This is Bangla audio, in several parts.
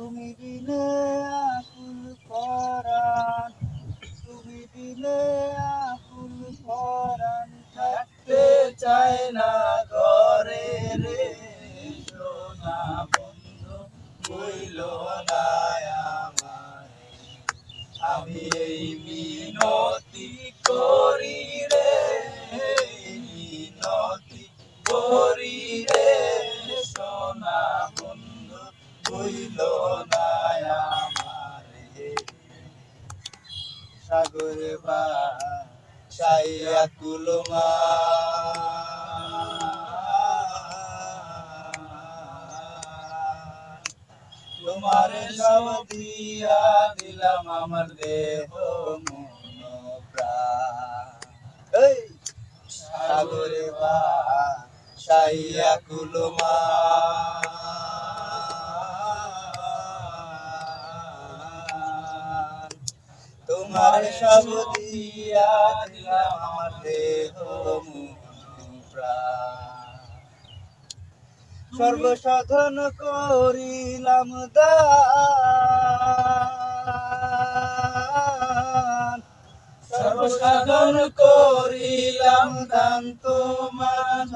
তুমি দিলে আকুল পরাণ তুমি দিলে আকুল পরাণ থাকতে চায় না ঘরে রে সোনা বন্ধু বইল না আমি এই মিনতি করি বইল সাগরে বা সাইয়া কুলমা তোমার সব দিয়া দিলাম আমার দেহ মন প্রাণ সাগরে বা সাইয়া কুলমা তোমার সব দিয়া দিলাম আমার দেহ সর্বসাধন করিলাম দান। সর্বসাধন করিলাম দান তোমার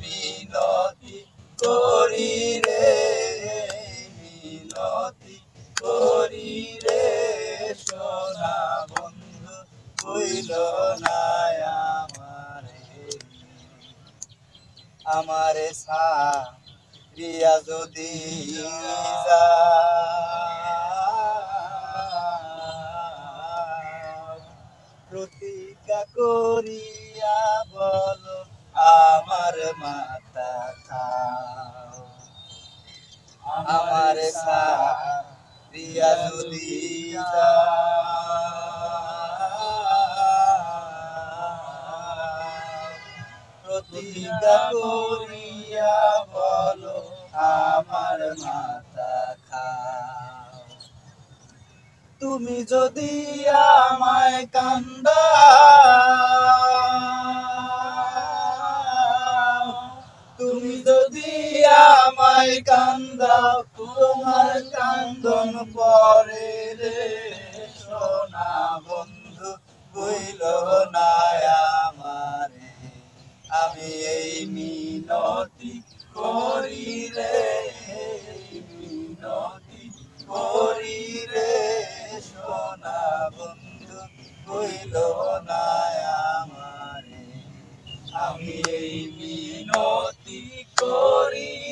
মিনতি করি রে মিনতি করি রে। সোনা বন্ধু কইল না আমারে। আমারে সারিয়া যদি যাও, প্রতিজ্ঞা করিয়া বলো আমার মাতা খাও। আমার সারিয়া বলো আমার মাতা খাও। তুমি যদি আমায় কান্দা আমায় কান্দাও তোমার কান্দন পরে রে। সোনা বন্ধু বইল না আমারে। আমি এই মিনতি করি রে মিনতি করি রে। সোনা বন্ধু কইল না আমি এই মিনতি করি